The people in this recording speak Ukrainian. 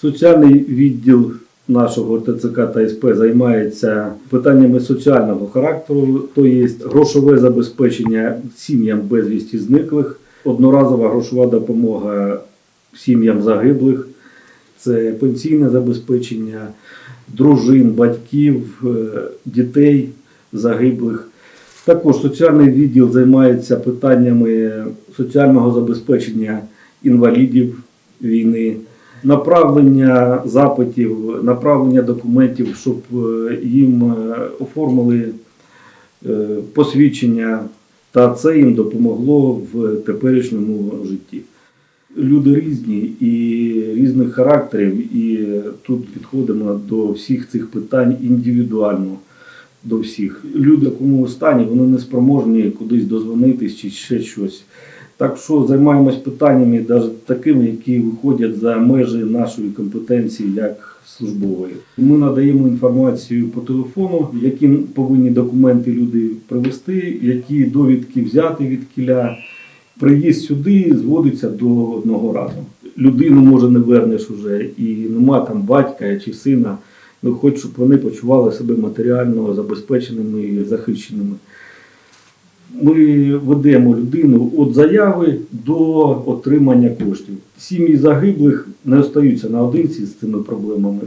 Соціальний відділ нашого ТЦК та СП займається питаннями соціального характеру, то є грошове забезпечення сім'ям безвісті зниклих, одноразова грошова допомога сім'ям загиблих, це пенсійне забезпечення дружин, батьків, е, дітей загиблих. Також соціальний відділ займається питаннями соціального забезпечення інвалідів війни, направлення запитів, направлення документів, щоб е, їм е, оформили е, посвідчення, та це їм допомогло в теперішньому житті. Люди різні і різних характерів, і тут підходимо до всіх цих питань індивідуально до всіх. Люди в такому стані вони не спроможні кудись дозвонитись чи ще щось. Так що займаємось питаннями, навіть такими, які виходять за межі нашої компетенції як службової. Ми надаємо інформацію по телефону, які повинні документи люди привезти, які довідки взяти від кіля. Приїзд сюди зводиться до одного разу. Людину може не вернеш уже, і нема там батька чи сина. Ну, хоч щоб вони почували себе матеріально забезпеченими і захищеними. Ми ведемо людину від заяви до отримання коштів. Сім'ї загиблих не остаються наодинці з цими проблемами.